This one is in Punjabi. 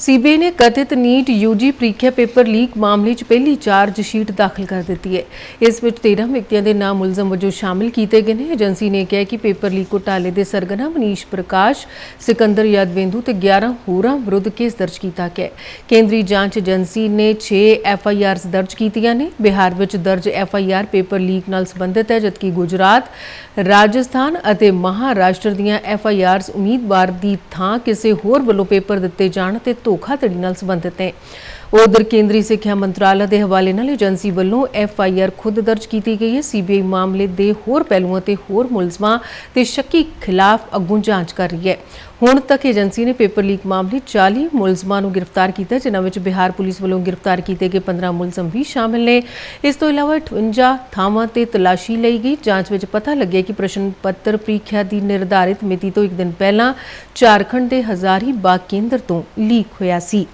ਸੀਬੀਆਈ ਨੇ ਕਥਿਤ ਨੀਟ ਯੂਜੀ ਪ੍ਰੀਖਿਆ ਪੇਪਰ ਲੀਕ ਮਾਮਲੇ 'ਚ ਪਹਿਲੀ ਚਾਰਜ ਸ਼ੀਟ ਦਾਖਲ ਕਰ ਦਿੱਤੀ ਹੈ। ਇਸ ਵਿੱਚ 13 ਵਿਅਕਤੀਆਂ ਦੇ ਨਾਮ ਮੁਲਜ਼ਮ ਵਜੋਂ ਸ਼ਾਮਿਲ ਕੀਤੇ ਗਏ ਨੇ। ਏਜੰਸੀ ਨੇ ਕਿਹਾ ਕਿ ਪੇਪਰ ਲੀਕ ਘੁਟਾਲੇ ਦੇ ਸਰਗਨਾ ਮਨੀਸ਼ ਪ੍ਰਕਾਸ਼, ਸਿਕੰਦਰ ਯਾਦਵਿੰਦੂ ਤੇ 11 ਹੋਰਾਂ ਵਿਰੁੱਧ ਕੇਸ ਦਰਜ ਕੀਤਾ ਗਿਆ ਹੈ। ਕੇਂਦਰੀ ਜਾਂਚ ਏਜੰਸੀ ਨੇ 6 ਐਫਆਈਆਰਸ ਦਰਜ ਕੀਤੀਆਂ ਨੇ। ਬਿਹਾਰ ਵਿੱਚ ਦਰਜ F I R paper leak ਨਾਲ ਸੰਬੰਧਿਤ ਹੈ, ਜਦਕਿ ਗੁਜਰਾਤ, ਰਾਜਸਥਾਨ ਅਤੇ ਮਹਾਰਾਸ਼ਟਰ ਦੀਆਂ ਐਫਆਈਆਰਸ ਉਮੀਦਵਾਰ ਦੀ ਥਾਂ ਕਿਸੇ ਹੋਰ ਵੱਲੋਂ ਪੇਪਰ ਦਿੱਤੇ ਜਾਣ ਤੇ ਧੋਖਾਧੜੀ ਨਾਲ ਸੰਬੰਧਿਤ ਹੈ ਉਧਰ ਕੇਂਦਰੀ ਸਿੱਖਿਆ ਮੰਤਰਾਲਾ ਦੇ ਹਵਾਲੇ ਨਾਲ ਏਜੰਸੀ ਵੱਲੋਂ ਐਫ ਆਈ ਆਰ ਖੁਦ ਦਰਜ ਕੀਤੀ ਗਈ ਹੈ। ਸੀਬੀਆਈ ਮਾਮਲੇ ਦੇ ਹੋਰ ਪਹਿਲੂਆਂ ਤੇ ਹੋਰ ਮੁਲਜ਼ਮਾਂ ਤੇ ਸ਼ੱਕੀ ਖਿਲਾਫ ਅੱਗੋਂ ਜਾਂਚ ਕਰ ਰਹੀ ਹੈ। ਹੁਣ ਤੱਕ ਏਜੰਸੀ ਨੇ ਪੇਪਰ ਲੀਕ ਮਾਮਲੇ 'ਚ 40 ਮੁਲਜ਼ਮਾਂ ਨੂੰ ਗ੍ਰਿਫਤਾਰ ਕੀਤਾ, ਜਿਨ੍ਹਾਂ ਵਿੱਚ ਬਿਹਾਰ ਪੁਲਿਸ ਵੱਲੋਂ ਗ੍ਰਿਫਤਾਰ ਕੀਤੇ ਗਏ 15 ਮੁਲਜ਼ਮ ਵੀ ਸ਼ਾਮਿਲ ਨੇ। ਇਸ ਤੋਂ ਇਲਾਵਾ 58 ਥਾਵਾਂ ਤੇ ਤਲਾਸ਼ੀ ਲਈ ਗਈ। ਜਾਂਚ ਵਿੱਚ ਪਤਾ ਲੱਗਿਆ ਕਿ ਪ੍ਰਸ਼ਨ ਪੱਤਰ ਪ੍ਰੀਖਿਆ ਦੀ ਨਿਰਧਾਰਿਤ ਮਿਤੀ ਤੋਂ ਇੱਕ ਦਿਨ ਪਹਿਲਾਂ ਝਾਰਖੰਡ ਦੇ ਹਜ਼ਾਰੀ ਬਾਗ ਕੇਂਦਰ ਤੋਂ ਲੀਕ ਹੋਇਆ ਸੀ।